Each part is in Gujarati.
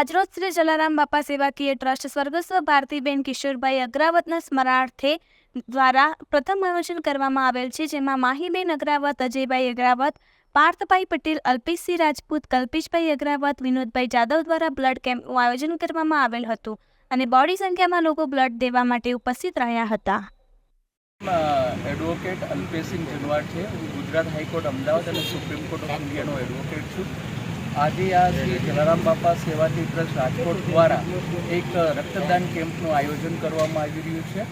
આજરોજ શ્રી જલારામ બાપા સેવાકીય ટ્રસ્ટ સ્વર્ગસ્વ ભારતીબેન કિશોરભાઈ અગ્રાવતના સ્મરણાર્થે દ્વારા પ્રથમ આયોજન કરવામાં આવેલ છે, જેમાં માહીબેન અગ્રાવત, અજયભાઈ અગ્રાવત, પાર્થભાઈ પટેલ, અલ્પેશસિંહ રાજપૂત, કલ્પેશભાઈ અગ્રાવત, વિનોદભાઈ જાદવ દ્વારા બ્લડ કેમ્પનું આયોજન કરવામાં આવેલ હતું અને બોડી સંખ્યામાં લોકો બ્લડ દેવા માટે ઉપસ્થિત રહ્યા હતા. એડવોકેટ અલ્પેશસિંહ જનવાડ છે. ગુજરાત હાઈકોર્ટ, અમદાવાદ અને સુપ્રીમ કોર્ટ ઓફ ઇન્ડિયાનો એડવોકેટ છું. આજે આ શ્રી જલારામ બાપા સેવાથી ટ્રસ્ટ રાજકોટ દ્વારા એક રક્તદાન કેમ્પનું આયોજન કરવામાં આવી રહ્યું છે.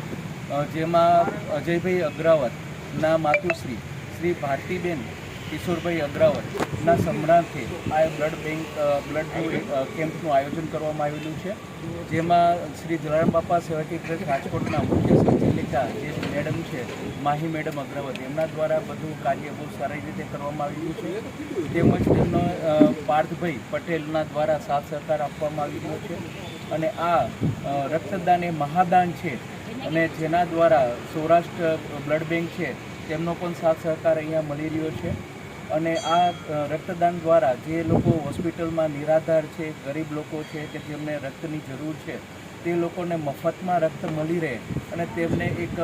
જેમાં અજયભાઈ અગ્રાવતના માતુશ્રી શ્રી ભારતીબેન કિશોરભાઈ અગ્રાવતના સમ્રાંતે આ બ્લડ બેંક બ્લડ કેમ્પનું આયોજન કરવામાં આવેલું છે. જેમાં શ્રી જલારામ બાપા સેવાકી ટ્રસ્ટ રાજકોટના મુખ્ય સંચાલિકા જે મેડમ છે, માહી મેડમ અગ્રવત, એમના દ્વારા બધું કાર્ય બહુ સારી રીતે કરવામાં આવ્યું છે. તેમજ તેમનો પાર્થભાઈ પટેલના દ્વારા સાથ સહકાર આપવામાં આવી રહ્યો છે. અને આ રક્તદાન એ મહાદાન છે. અને જેના દ્વારા સૌરાષ્ટ્ર બ્લડ બેંક છે, તેમનો પણ સાથ સહકાર અહીંયા મળી રહ્યો છે. અને આ રક્તદાન દ્વારા જે લોકો હોસ્પિટલમાં નિરાધાર છે, ગરીબ લોકો છે કે જેમને રક્તની જરૂર છે, તે લોકોને મફતમાં રક્ત મળી રહે અને તેમને એક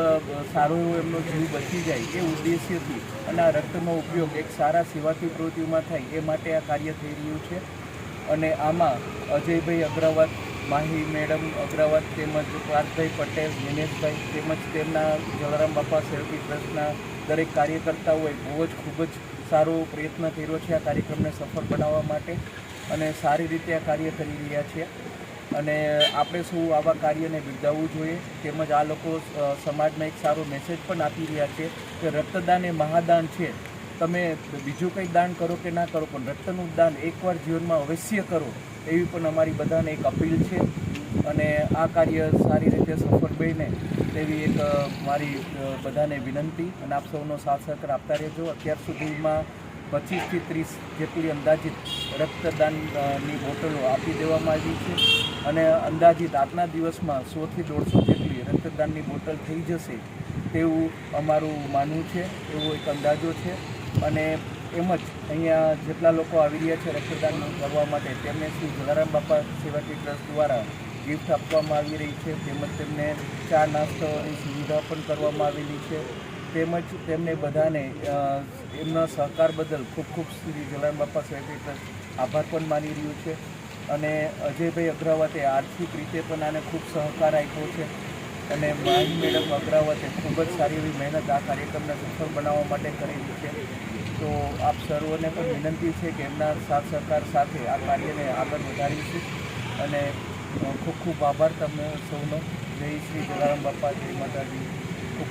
સારો એવો એમનો જીવ બચી જાય એ ઉદ્દેશ્યથી અને આ રક્તનો ઉપયોગ એક સારા સેવાથી પ્રવૃત્તિઓમાં થાય એ માટે આ કાર્ય થઈ રહ્યું છે. અને આમાં અજયભાઈ અગ્રવાલ, માહી મેડમ અગ્રવાલ તેમજ પાર્થભાઈ પટેલ, દિનેશભાઈ તેમજ તેમના જલારામ બાપા સેલ્ફી ટ્રસ્ટના દરેક કાર્યકર્તાઓએ બહુ જ ખૂબ જ સારો પ્રયત્ન કર્યો છે આ કાર્યક્રમને સફળ બનાવવા માટે અને સારી રીતે આ કાર્ય કરી રહ્યા છે. અને આપણે શું આવા કાર્યને બિરદાવવું જોઈએ. તેમજ આ લોકો સમાજમાં એક સારો મેસેજ પણ આપી રહ્યા છે કે રક્તદાન એ મહાદાન છે. તમે બીજું કંઈ દાન કરો કે ના કરો, પણ રક્તનું દાન એકવાર જીવનમાં અવશ્ય કરો, એવી પણ અમારી બધાને એક અપીલ છે. અને આ કાર્ય સારી રીતે સફળ બને તેવી એક મારી બધાને વિનંતી અને આપ સૌનો સાથ સહકાર આપતા રહેજો. અત્યાર સુધીમાં પચીસથી ત્રીસ જેટલી અંદાજિત રક્તદાનની બોટલો આપી દેવામાં આવી છે અને અંદાજિત આજના દિવસમાં સોથી દોઢસો જેટલી રક્તદાનની બોટલ થઈ જશે તેવું અમારું માનવું છે, એવો એક અંદાજો છે. અને એમ જ અહીંયા જેટલા લોકો આવી રહ્યા છે રક્તદાન કરવા માટે, તેમને શ્રી જલારામ બાપા સેવાકી ટ્રસ્ટ દ્વારા ગિફ્ટ આપવામાં આવી રહી છે. તેમજ તેમને ચા નાસ્તાની સુવિધા પણ કરવામાં આવેલી છે. તેમજ તેમને બધાને એમના સહકાર બદલ ખૂબ ખૂબ શ્રી જલારામ બાપા સાહેબે આભાર પણ માની રહ્યું છે. અને અજયભાઈ અગ્રાવતે આર્થિક રીતે પણ આને ખૂબ સહકાર આપ્યો છે. અને માહી મેડમ અગ્રાવતે ખૂબ જ સારી એવી મહેનત આ કાર્યક્રમને સફળ બનાવવા માટે કરેલી છે. તો આપ સર્વોને પણ વિનંતી છે કે એમના સાથ સહકાર સાથે આ કાર્યને આગળ વધારીશું અને ખૂબ ખૂબ આભાર તમને સૌનો. જય શ્રી જલારામ બાપા જય માતાજી.